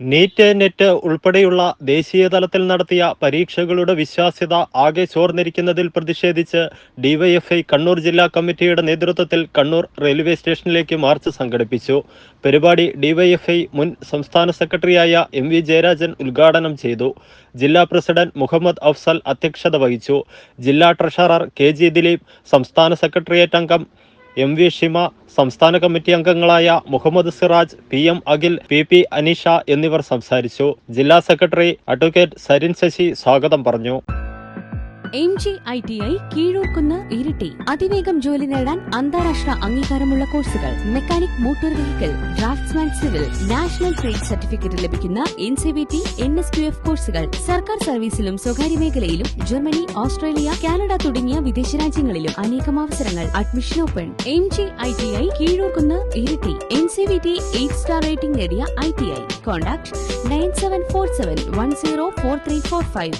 NEET net ഉൾപ്പെടെയുള്ള ദേശീയ തലത്തിൽ നടത്തിയ പരീക്ഷകളുടെ വിശ്വാസ്യത ആകെ ചോർന്നിരിക്കുന്നതിൽ പ്രതിഷേധിച്ച് ഡിവൈഎഫ്ഐ കണ്ണൂർ ജില്ലാ കമ്മിറ്റിയുടെ നേതൃത്വത്തിൽ കണ്ണൂർ റെയിൽവേ സ്റ്റേഷനിലേക്ക് മാർച്ച് സംഘടിപ്പിച്ചു. പരിപാടി ഡിവൈഎഫ്ഐ മുൻ സംസ്ഥാന സെക്രട്ടറിയായ എം വി ജയരാജൻ ഉദ്ഘാടനം ചെയ്തു. ജില്ലാ പ്രസിഡന്റ് മുഹമ്മദ് അഫ്സൽ അധ്യക്ഷത വഹിച്ചു. ജില്ലാ ട്രഷറർ കെ ജി ദിലീപ് സംസ്ഥാന സെക്രട്ടേറിയറ്റ് അംഗം എം വി ഷിമ സംസ്ഥാന കമ്മിറ്റി അംഗങ്ങളായ Muhammad Siraj P M Akhil P P Aneesha എന്നിവർ സംസാരിച്ചു. ജില്ലാ സെക്രട്ടറി അഡ്വക്കേറ്റ് സരിൻ ശശി സ്വാഗതം പറഞ്ഞു. M G I T I Keezhurkunnu Iritty. അതിവേഗം ജോലി നേടാൻ അന്താരാഷ്ട്ര അംഗീകാരമുള്ള കോഴ്സുകൾ. Mechanic motor vehicle draftsman civil national trade certificate ലഭിക്കുന്ന N C B T N S Q F കോഴ്സുകൾ സർക്കാർ സർവീസിലും സ്വകാര്യ മേഖലയിലും ജർമ്മനി ഓസ്ട്രേലിയ കാനഡ തുടങ്ങിയ വിദേശ രാജ്യങ്ങളിലും അനേകം അവസരങ്ങൾ. Admission open M G I T I Keezhurkunnu Iritty. N C B T eight star rating നേടിയ I T I contact nine seven four seven one zero four three four five